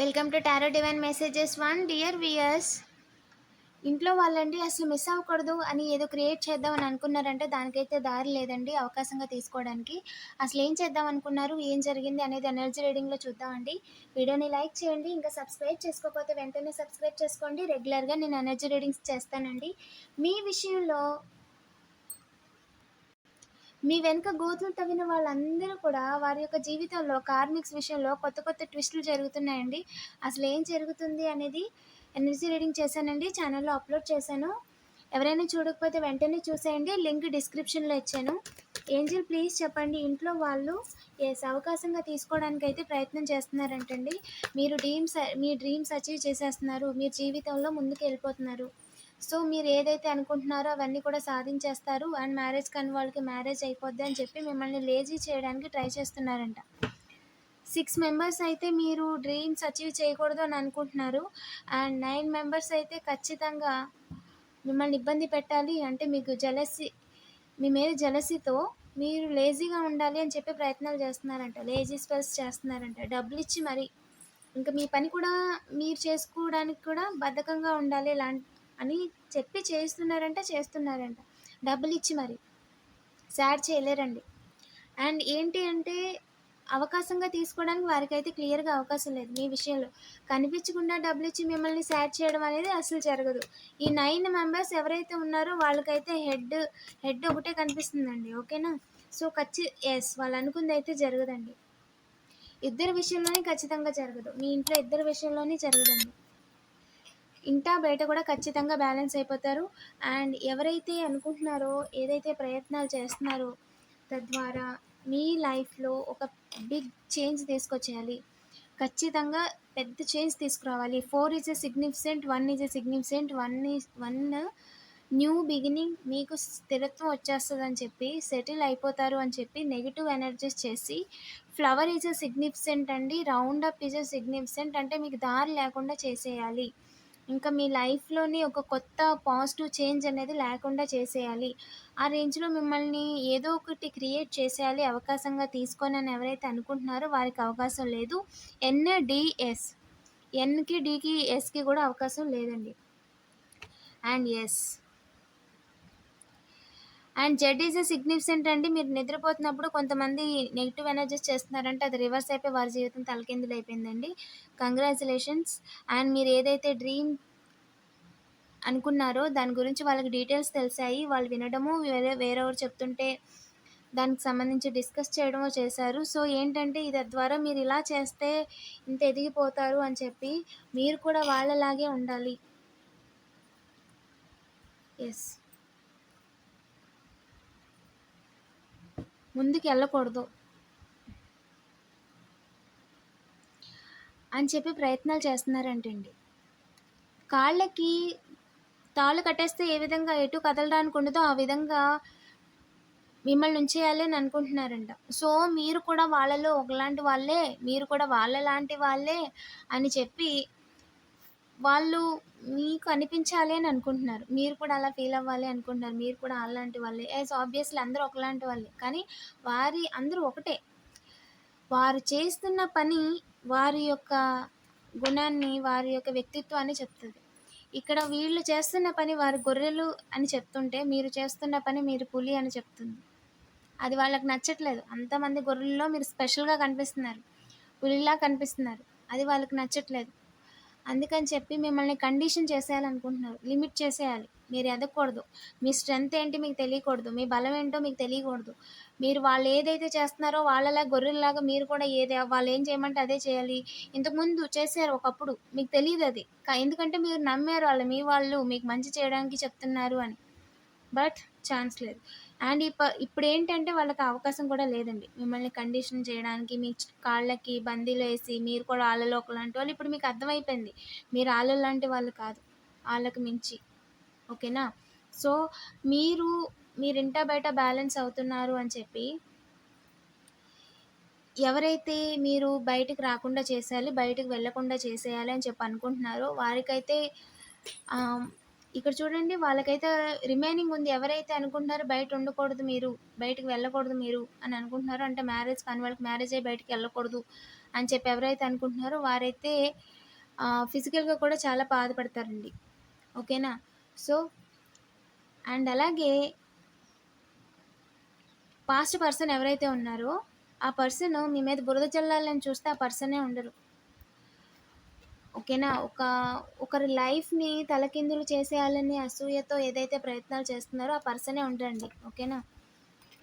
Welcome to tarot divine messages one dear viewers ఇంట్లో వాళ్ళండి అసలు మిస్ అవ్వకూడదు అని ఏదో క్రియేట్ చేద్దామని అనుకున్నారంటే దానికైతే దారి లేదండి అవకాశంగా తీసుకోవడానికి. అసలు ఏం చేద్దాం అనుకున్నారు? ఏం జరిగింది అనేది ఎనర్జీ రీడింగ్లో చూద్దామండి. వీడియోని లైక్ చేయండి ఇంకా సబ్స్క్రైబ్ చేసుకోకపోతే వెంటనే సబ్స్క్రైబ్ చేసుకోండి. రెగ్యులర్గా నేను ఎనర్జీ రీడింగ్స్ చేస్తానండి. మీ విషయంలో మీ వెనుక గోతులు తవ్విన వాళ్ళందరూ కూడా వారి యొక్క జీవితంలో కార్మిక్స్ విషయంలో కొత్త కొత్త ట్విస్టులు జరుగుతున్నాయండి. అసలు ఏం జరుగుతుంది అనేది ఎనర్జీ రీడింగ్ చేశానండి. ఛానల్లో అప్లోడ్ చేశాను. ఎవరైనా చూడకపోతే వెంటనే చూసేయండి. లింక్ డిస్క్రిప్షన్లో ఇచ్చాను. ఏంజిల్ ప్లీజ్ చెప్పండి. ఇంట్లో వాళ్ళు ఎస్ అవకాశంగా తీసుకోవడానికి అయితే ప్రయత్నం చేస్తున్నారంటండి. మీరు డ్రీమ్స్ మీ డ్రీమ్స్ అచీవ్ చేసేస్తున్నారు. మీరు జీవితంలో ముందుకు వెళ్ళిపోతున్నారు సో మీరు ఏదైతే అనుకుంటున్నారో అవన్నీ కూడా సాధించేస్తారు. అండ్ మ్యారేజ్ కాని వాళ్ళకి మ్యారేజ్ అయిపోద్ది అని చెప్పి మిమ్మల్ని లేజీ చేయడానికి ట్రై చేస్తున్నారంట. సిక్స్ మెంబర్స్ అయితే మీరు డ్రీమ్స్ అచీవ్ చేయకూడదు అని అనుకుంటున్నారు. అండ్ నైన్ మెంబర్స్ అయితే ఖచ్చితంగా మిమ్మల్ని ఇబ్బంది పెట్టాలి. అంటే మీకు జలసి మీ మీద జలసితో మీరు లేజీగా ఉండాలి అని చెప్పి ప్రయత్నాలు చేస్తున్నారంట. లేజీ స్పెల్స్ చేస్తున్నారంట. డబ్బులు ఇచ్చి మరి. ఇంకా మీ పని కూడా మీరు చేసుకోవడానికి కూడా బద్ధకంగా ఉండాలి. ఇలాంటి అని చెప్పి చేస్తున్నారంట చేస్తున్నారంట. డబ్బులు ఇచ్చి మరి. సాడ్ చేయలేరండి. అండ్ ఏంటి అంటే అవకాశంగా తీసుకోవడానికి వారికి అయితే క్లియర్గా అవకాశం లేదు మీ విషయంలో. కనిపించకుండా డబ్బులు ఇచ్చి మిమ్మల్ని సాడ్ చేయడం అనేది అసలు జరగదు. ఈ నైన్ మెంబర్స్ ఎవరైతే ఉన్నారో వాళ్ళకైతే హెడ్ హెడ్ ఒకటే కనిపిస్తుందండి. ఓకేనా సో ఖచ్చి ఎస్ వాళ్ళు అనుకుంది అయితే జరగదండి. ఇద్దరి విషయంలోనే ఖచ్చితంగా జరగదు. మీ ఇంట్లో ఇద్దరి విషయంలోనే జరగదండి. ఇంటా బయట కూడా ఖచ్చితంగా బ్యాలెన్స్ అయిపోతారు. అండ్ ఎవరైతే అనుకుంటున్నారో ఏదైతే ప్రయత్నాలు చేస్తున్నారో తద్వారా మీ లైఫ్లో ఒక బిగ్ చేంజ్ తీసుకొచ్చేయాలి. ఖచ్చితంగా పెద్ద చేంజ్ తీసుకురావాలి. Four is a significant one is a significant one is one new beginning మీకు స్థిరత్వం వచ్చేస్తుంది అని చెప్పి సెటిల్ అయిపోతారు అని చెప్పి నెగిటివ్ ఎనర్జీస్ చేసి ఫ్లవర్ ఈజ్ ఎ సిగ్నిఫిసెంట్ అండి round up is a significant అంటే మీకు దారి లేకుండా చేసేయాలి. ఇంకా మీ లైఫ్లోని ఒక కొత్త పాజిటివ్ చేంజ్ అనేది లేకుండా చేసేయాలి. ఆ రేంజ్లో మిమ్మల్ని ఏదో ఒకటి క్రియేట్ చేసేయాలి అవకాశంగా తీసుకొని అని ఎవరైతే అనుకుంటున్నారో వారికి అవకాశం లేదు. ఎన్డిఎస్ ఎన్కి డికి ఎస్కి కూడా అవకాశం లేదండి. And S. And Z is a significant అండి. మీరు నిద్రపోతున్నప్పుడు కొంతమంది నెగిటివ్ ఎనర్జీస్ చేస్తున్నారంటే అది రివర్స్ అయిపోయి వారి జీవితం తలకిందులు అయిపోయిందండి. కంగ్రాచులేషన్స్. అండ్ మీరు ఏదైతే డ్రీమ్ అనుకున్నారో దాని గురించి వాళ్ళకి డీటెయిల్స్ తెలిసాయి. వాళ్ళు వినడము వేరే వేరెవరు చెప్తుంటే దానికి సంబంధించి డిస్కస్ చేయడమో చేశారు. సో ఏంటంటే ఇది ద్వారా మీరు ఇలా చేస్తే ఇంత ఎదిగిపోతారు అని చెప్పి మీరు కూడా వాళ్ళలాగే ఉండాలి. ఎస్ ముందుకు వెళ్ళకూడదు అని చెప్పి ప్రయత్నాలు చేస్తున్నారంటండి. కాళ్ళకి తాళ్ళు కట్టేస్తే ఏ విధంగా ఎటు కదలడానికి ఉండదో ఆ విధంగా మిమ్మల్ని ఉంచేయాలి అని అనుకుంటున్నారంట. సో మీరు కూడా వాళ్ళలో ఒకలాంటి వాళ్ళే మీరు కూడా వాళ్ళలాంటి వాళ్ళే అని చెప్పి వాళ్ళు మీకు అనిపించాలి అని అనుకుంటున్నారు. మీరు కూడా అలా ఫీల్ అవ్వాలి అనుకుంటున్నారు. మీరు కూడా అలాంటి వాళ్ళే. యాజ్ ఆబ్వియస్లీ అందరూ ఒకలాంటి వాళ్ళే. కానీ వారి అందరూ ఒకటే. వారు చేస్తున్న పని వారి యొక్క గుణాన్ని వారి యొక్క వ్యక్తిత్వాన్ని చెప్తుంది. ఇక్కడ వీళ్ళు చేస్తున్న పని వారి గొర్రెలు అని చెప్తుంటే మీరు చేస్తున్న పని మీరు పులి అని చెప్తుంది. అది వాళ్ళకి నచ్చట్లేదు. అంతమంది గొర్రెల్లో మీరు స్పెషల్గా కనిపిస్తున్నారు. పులిలా కనిపిస్తున్నారు. అది వాళ్ళకి నచ్చట్లేదు. అందుకని చెప్పి మిమ్మల్ని కండిషన్ చేసేయాలనుకుంటున్నారు. లిమిట్ చేసేయాలి. మీరు ఎదగకూడదు. మీ స్ట్రెంగ్త్ ఏంటి మీకు తెలియకూడదు. మీ బలం ఏంటో మీకు తెలియకూడదు. మీరు వాళ్ళు ఏదైతే చేస్తున్నారో వాళ్ళలా గొర్రెల్లాగా మీరు కూడా ఏది వాళ్ళు ఏం చేయమంటే అదే చేయాలి. ఇంతకుముందు చేశారు ఒకప్పుడు. మీకు తెలియదు అది. కా- ఎందుకంటే మీరు నమ్మారు వాళ్ళు మీ వాళ్ళు మీకు మంచి చేయడానికి చెప్తున్నారు అని. బట్ ఛాన్స్ లేదు. అండ్ ఇప్ప ఇప్పుడు ఏంటంటే వాళ్ళకి అవకాశం కూడా లేదండి. మిమ్మల్ని కండిషన్ చేయడానికి మీ కాళ్ళకి బందీలు వేసి మీరు కూడా వాళ్ళలో ఒకలాంటి వాళ్ళు ఇప్పుడు మీకు అర్థమైపోయింది. మీరు వాళ్ళ లాంటి వాళ్ళు కాదు. వాళ్ళకి మించి. ఓకేనా? సో మీరు మీరు ఇంటా బయట బ్యాలెన్స్ అవుతున్నారు అని చెప్పి ఎవరైతే మీరు బయటికి రాకుండా చేసేయాలి బయటికి వెళ్ళకుండా చేసేయాలి అని చెప్పి అనుకుంటున్నారో వారికైతే ఇక్కడ చూడండి వాళ్ళకైతే రిమైనింగ్ ఉంది. ఎవరైతే అనుకుంటున్నారో బయట ఉండకూడదు మీరు బయటకు వెళ్ళకూడదు మీరు అని అనుకుంటున్నారో అంటే మ్యారేజ్ కాని వాళ్ళకి మ్యారేజ్ అయ్యి బయటకు వెళ్ళకూడదు అని చెప్పి ఎవరైతే అనుకుంటున్నారో వారైతే ఫిజికల్గా కూడా చాలా బాధపడతారండి. ఓకేనా? సో అండ్ అలాగే పాస్ట్ పర్సన్ ఎవరైతే ఉన్నారో ఆ పర్సన్ మీ మీద బురద చల్లాలని చూస్తే ఆ పర్సనే ఉండరు. ఓకేనా? ఒక ఒకరి లైఫ్ని తలకిందులు చేసేయాలని అసూయతో ఏదైతే ప్రయత్నాలు చేస్తున్నారో ఆ పర్సనే ఉండండి. ఓకేనా?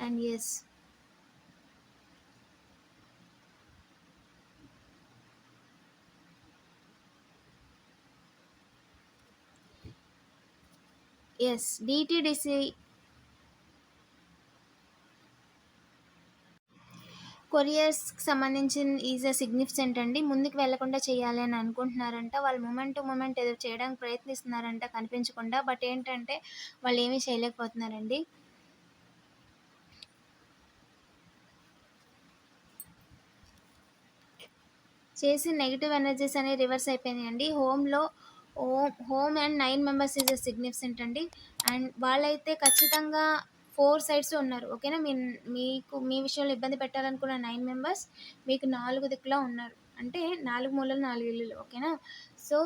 అండ్ ఎస్ ఎస్ డిటిడిసి కొరియర్స్కి సంబంధించిన ఈజ్ అ సిగ్నిఫికెంట్ అండి. ముందుకు వెళ్ళకుండా చేయాలి అని అనుకుంటున్నారంట. వాళ్ళు మూమెంట్ టు మూమెంట్ ఏదో చేయడానికి ప్రయత్నిస్తున్నారంట కనిపించకుండా. బట్ ఏంటంటే వాళ్ళు ఏమీ చేయలేకపోతున్నారండి. చేసి నెగిటివ్ ఎనర్జీస్ అనేవి రివర్స్ అయిపోయినాయండి. హోమ్లో home home and nine members is a significant అండి. అండ్ వాళ్ళైతే ఖచ్చితంగా ఫోర్ సైడ్స్ ఉన్నారు ఓకేనా? మీ మీకు మీ విషయంలో ఇబ్బంది పెట్టాలనుకున్న నైన్ మెంబర్స్ మీకు నాలుగు దిక్కులా ఉన్నారు. అంటే నాలుగు మూలలు నాలుగు ఇల్లులు ఓకేనా? సో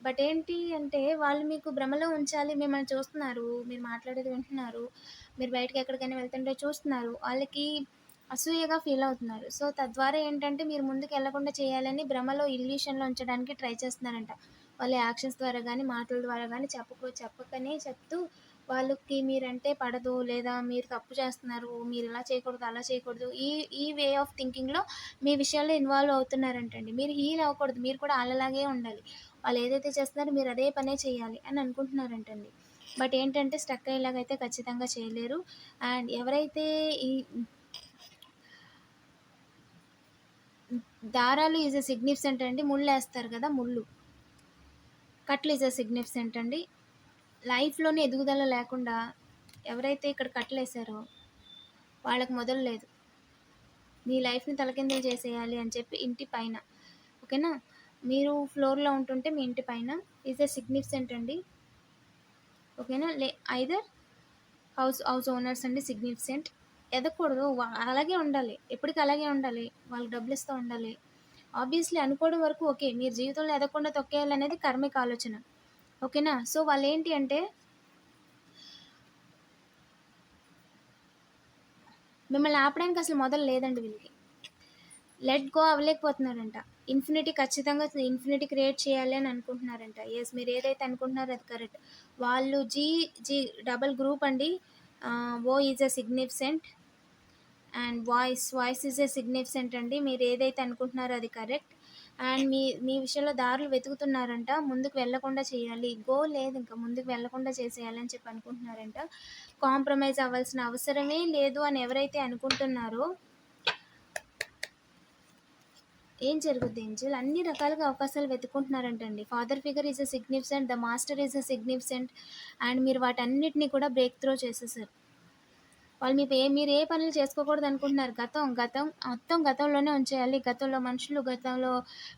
బట్ ఏంటి అంటే వాళ్ళు మీకు భ్రమలో ఉంచాలి మిమ్మల్ని చూస్తున్నారు మీరు మాట్లాడేది వింటున్నారు మీరు బయటకి ఎక్కడికైనా వెళ్తుంటే చూస్తున్నారు వాళ్ళకి అసూయగా ఫీల్ అవుతున్నారు. సో తద్వారా ఏంటంటే మీరు ముందుకు వెళ్ళకుండా చేయాలని భ్రమలో ఇల్యూషన్లో ఉంచడానికి ట్రై చేస్తున్నారంట. వాళ్ళ యాక్షన్స్ ద్వారా కానీ మాటల ద్వారా కానీ చెప్పకు చెప్పకనే చెప్తూ వాళ్ళకి మీరంటే పడదు లేదా మీరు తప్పు చేస్తున్నారు మీరు ఇలా చేయకూడదు అలా చేయకూడదు ఈ ఈ వే ఆఫ్ థింకింగ్లో మీ విషయాల్లో ఇన్వాల్వ్ అవుతున్నారంటండి. మీరు హీల్ అవ్వకూడదు మీరు కూడా వాళ్ళలాగే ఉండాలి. వాళ్ళు ఏదైతే చేస్తున్నారో మీరు అదే పనే చేయాలి అని అనుకుంటున్నారంటండి. బట్ ఏంటంటే స్టక్ అయ్యేలాగైతే ఖచ్చితంగా చేయలేరు. అండ్ ఎవరైతే ఈ దారాలు ఈజ్ ఎ సిగ్నిఫికెంట్ అండి ముళ్ళు వేస్తారు కదా ముళ్ళు. కట్లు ఈజ్ ఎ సిగ్నిఫికెంట్ అండి. లైఫ్లోనే ఎదుగుదల లేకుండా ఎవరైతే ఇక్కడ కట్టలేసారో వాళ్ళకి మొదలు లేదు. మీ లైఫ్ని తలకిందులు చేసేయాలి అని చెప్పి ఇంటి పైన. ఓకేనా? మీరు ఫ్లోర్లో ఉంటుంటే మీ ఇంటి పైన. ఈజ్ ఎ సిగ్నిఫికెంట్ అండి. ఓకేనా? లే ఐదర్ హౌస్ హౌస్ ఓనర్స్ అండి సిగ్నిఫికెంట్ ఎదగకూడదు. వా- అలాగే ఉండాలి. ఎప్పటికీ అలాగే ఉండాలి. వాళ్ళకి డబ్బులు ఇస్తూ ఉండాలి. ఆబ్వియస్లీ అనుకోవడం వరకు ఓకే. మీరు జీవితంలో ఎదగకుండా తొక్కేయాలనేది కర్మిక ఆలోచన. ఓకేనా? సో వాళ్ళు ఏంటి అంటే మిమ్మల్ని ఆపడానికి అసలు మొదలు లేదండి వీళ్ళకి. లెట్ గో అవ్వలేకపోతున్నారంట. ఇన్ఫినిటీ ఖచ్చితంగా ఇన్ఫినిటీ క్రియేట్ చేయాలి అని అనుకుంటున్నారంట. ఎస్ మీరు ఏదైతే అనుకుంటున్నారో అది కరెక్ట్ వాళ్ళు జీ జీ డబల్ గ్రూప్ అండి. O is a significant and voice voice is a significant అండి. మీరు ఏదైతే అనుకుంటున్నారో అది కరెక్ట్ అండ్ మీ మీ విషయంలో దారులు వెతుకుతున్నారంట ముందుకు వెళ్ళకుండా చేయాలి. గో లేదు ఇంకా ముందుకు వెళ్ళకుండా చేసేయాలని చెప్పి అనుకుంటున్నారంట. కాంప్రమైజ్ అవ్వాల్సిన అవసరమే లేదు అని ఎవరైతే అనుకుంటున్నారో ఏం జరుగుద్ది ఏంజల్? అన్ని రకాలుగా అవకాశాలు వెతుకుంటున్నారంటండి father figure is a significant the master is a significant and మీరు వాటన్నిటిని కూడా బ్రేక్ త్రో చేసేసారు. వాళ్ళు మీ ఏ మీరు ఏ పనులు చేసుకోకూడదు అనుకుంటున్నారు. గతం గతం మొత్తం గతంలోనే ఉంచేయాలి. గతంలో మనుషులు గతంలో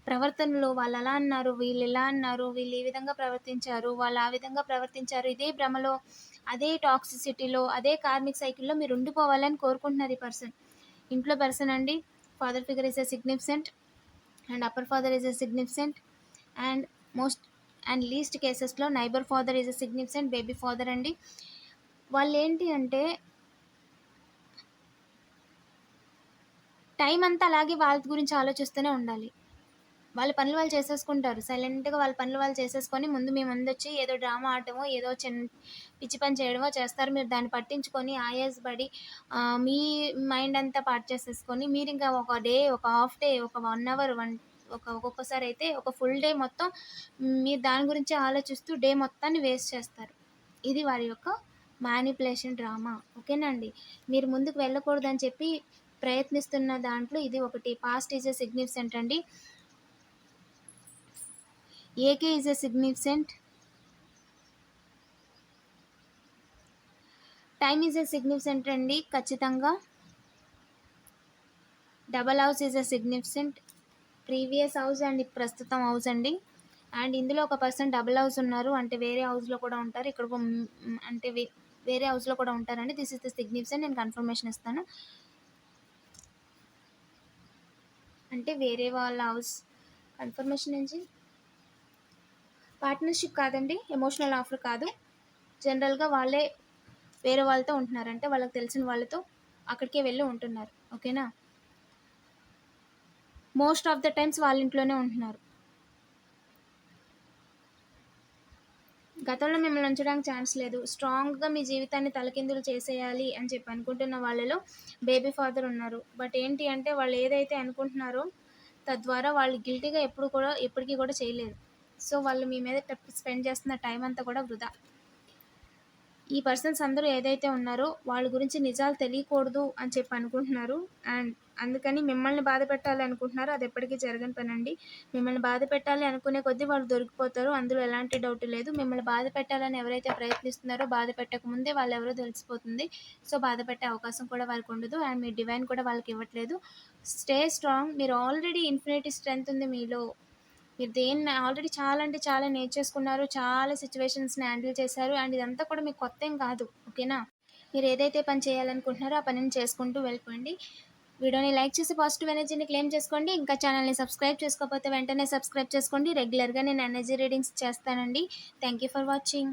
ప్రవర్తనలు వాళ్ళు అలా అన్నారు వీళ్ళు ఇలా అన్నారు వీళ్ళు ఈ విధంగా ప్రవర్తించారు వాళ్ళు ఆ విధంగా ప్రవర్తించారు. ఇదే భ్రమలో అదే టాక్సిసిటీలో అదే కార్మిక్ సైకిల్లో మీరు ఉండిపోవాలని కోరుకుంటున్నారు ఈ పర్సన్ ఇంట్లో పర్సన్ అండి. Father figure is a significant and upper father is a significant and most and least కేసెస్లో neighbour father is a significant baby father అండి. వాళ్ళు ఏంటి అంటే టైం అంతా అలాగే వాళ్ళ గురించి ఆలోచిస్తూనే ఉండాలి. వాళ్ళ పనులు వాళ్ళు చేసేసుకుంటారు. సైలెంట్గా వాళ్ళ పనులు వాళ్ళు చేసేసుకొని ముందు మీ ముందు వచ్చి ఏదో డ్రామా ఆడటమో ఏదో చిన్న పిచ్చి పని చేయడమో చేస్తారు. మీరు దాన్ని పట్టించుకొని ఆయాస్ పడి మీ మైండ్ అంతా పాటు చేసేసుకొని మీరు ఇంకా ఒక డే ఒక హాఫ్ డే ఒక వన్ అవర్ వన్ ఒక ఒక్కొక్కసారి అయితే ఒక ఫుల్ డే మొత్తం మీరు దాని గురించి ఆలోచిస్తూ డే మొత్తాన్ని వేస్ట్ చేస్తారు. ఇది వారి యొక్క మ్యానిపులేషన్ డ్రామా. ఓకేనండి మీరు ముందుకు వెళ్ళకూడదని చెప్పి ప్రయత్నిస్తున్న దాంట్లో ఇది ఒకటి. పాస్ట్ ఈజ్ ఎ సిగ్నిఫికెంట్ అండి. AK is a significant time is a significant అండి ఖచ్చితంగా. Double house is a significant previous house and ప్రస్తుతం హౌస్ అండి. అండ్ ఇందులో ఒక పర్సన్ డబుల్ హౌస్ ఉన్నారు అంటే వేరే హౌస్లో కూడా ఉంటారు. ఇక్కడ అంటే వే- వేరే హౌస్లో కూడా ఉంటారండి. దిస్ ఇస్ ద సిగ్నిఫికెంట్ నేను కన్ఫర్మేషన్ ఇస్తాను. అంటే వేరే వాళ్ళ హౌస్ కన్ఫర్మేషన్ నుంచి. పార్ట్నర్షిప్ కాదండి ఎమోషనల్ ఆఫర్ కాదు. జనరల్గా వాళ్ళే వేరే వాళ్ళతో ఉంటున్నారు అంటే వాళ్ళకి తెలిసిన వాళ్ళతో అక్కడికే వెళ్ళి ఉంటున్నారు ఓకేనా? మోస్ట్ ఆఫ్ ద టైమ్స్ వాళ్ళ ఇంట్లోనే ఉంటున్నారు. గతంలో మిమ్మల్ని ఉంచడానికి ఛాన్స్ లేదు. స్ట్రాంగ్గా మీ జీవితాన్ని తలకిందులు చేసేయాలి అని చెప్పి అనుకుంటున్న వాళ్ళలో బేబీ ఫాదర్ ఉన్నారు. బట్ ఏంటి అంటే వాళ్ళు ఏదైతే అనుకుంటున్నారో తద్వారా వాళ్ళు గిల్టీగా ఎప్పుడు కూడా ఎప్పటికీ కూడా చేయలేరు సో వాళ్ళు మీ మీద స్పెండ్ చేస్తున్న టైం అంతా కూడా వృధా. ఈ పర్సన్స్ అందరూ ఏదైతే ఉన్నారో వాళ్ళ గురించి నిజాలు తెలియకూడదు అని చెప్పి అనుకుంటున్నారు. అండ్ అందుకని మిమ్మల్ని బాధ పెట్టాలి అనుకుంటున్నారు. అది ఎప్పటికీ జరగని పని అండి మిమ్మల్ని బాధ పెట్టాలి అనుకునే కొద్దీ వాళ్ళు దొరికిపోతారు. అందులో ఎలాంటి డౌట్ లేదు. మిమ్మల్ని బాధ పెట్టాలని ఎవరైతే ప్రయత్నిస్తున్నారో బాధ పెట్టక ముందే వాళ్ళు ఎవరో తెలిసిపోతుంది. సో బాధ పెట్టే అవకాశం కూడా వారికి ఉండదు. అండ్ మీ డివైన్ కూడా వాళ్ళకి ఇవ్వట్లేదు. స్టే స్ట్రాంగ్ మీరు ఆల్రెడీ ఇన్ఫినిటీ స్ట్రెంగ్త్ ఉంది మీలో. మీరు దేన్ని ఆల్రెడీ చాలా అంటే చాలా నేర్చేసుకున్నారు చాలా సిచ్యువేషన్స్ని హ్యాండిల్ చేశారు అండ్ ఇదంతా కూడా మీకు కొత్త ఏం కాదు ఓకేనా మీరు ఏదైతే పని చేయాలనుకుంటున్నారో ఆ పనిని చేసుకుంటూ వెళ్ళిపోండి. వీడియోని లైక్ చేసి పాజిటివ్ ఎనర్జీని క్లెయిమ్ చేసుకోండి. ఇంకా ఛానల్ని సబ్స్క్రైబ్ చేసుకోకపోతే వెంటనే సబ్స్క్రైబ్ చేసుకోండి. రెగ్యులర్గా నేను ఎనర్జీ రీడింగ్స్ చేస్తానండి. Thank you for watching